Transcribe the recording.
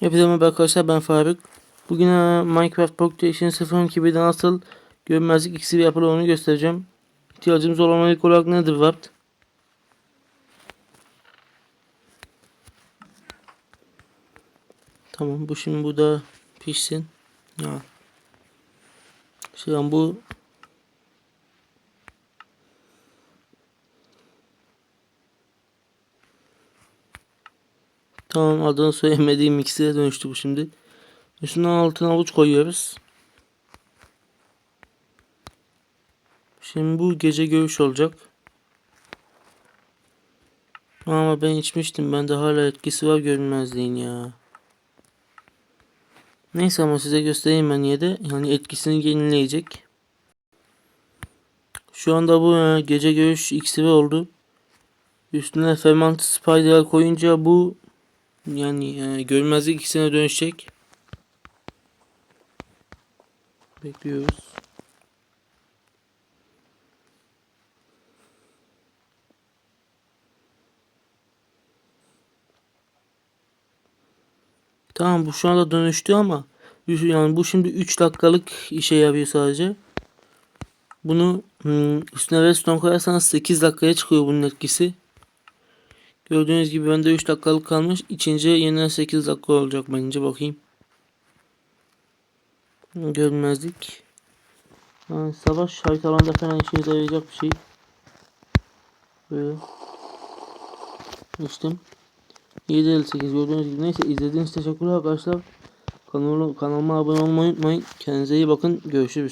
Hepinize merhaba arkadaşlar ben Faruk. Bugün e, Minecraft Pocket Edition 0.2'de nasıl görünmezlik iksiri yapılır onu göstereceğim. İhtiyacımız olan ilk olarak nedir Ward? Tamam bu şimdi bu da pişsin. Ya. Şu an bu Tamam adını söylemediğim iksire dönüştü bu şimdi. Üstüne altına avuç koyuyoruz. Şimdi bu gece görüş olacak. Ama ben içmiştim. Bende hala etkisi var görünmezliğin ya. Neyse ama size göstereyim ben yine de. Yani etkisini yenileyecek. Şu anda bu e, gece görüş iksiri oldu. Üstüne fermented spider koyunca bu yani e, görünmezlik ikisine dönüşecek. Bekliyoruz. Tamam bu şu anda dönüştü ama yani bu şimdi 3 dakikalık işe yarıyor sadece. Bunu hmm, üstüne redstone koyarsanız 8 dakikaya çıkıyor bunun etkisi. Gördüğünüz gibi bende 3 dakikalık kalmış. İçince yeniden 8 dakika olacak bence bakayım. Görmezdik. Yani savaş haritalarında falan işinize yarayacak bir şey. Böyle. İçtim. 7.58 gördüğünüz gibi. Neyse izlediğiniz için teşekkürler arkadaşlar. Kanalıma, kanalıma abone olmayı unutmayın. Kendinize iyi bakın. Görüşürüz.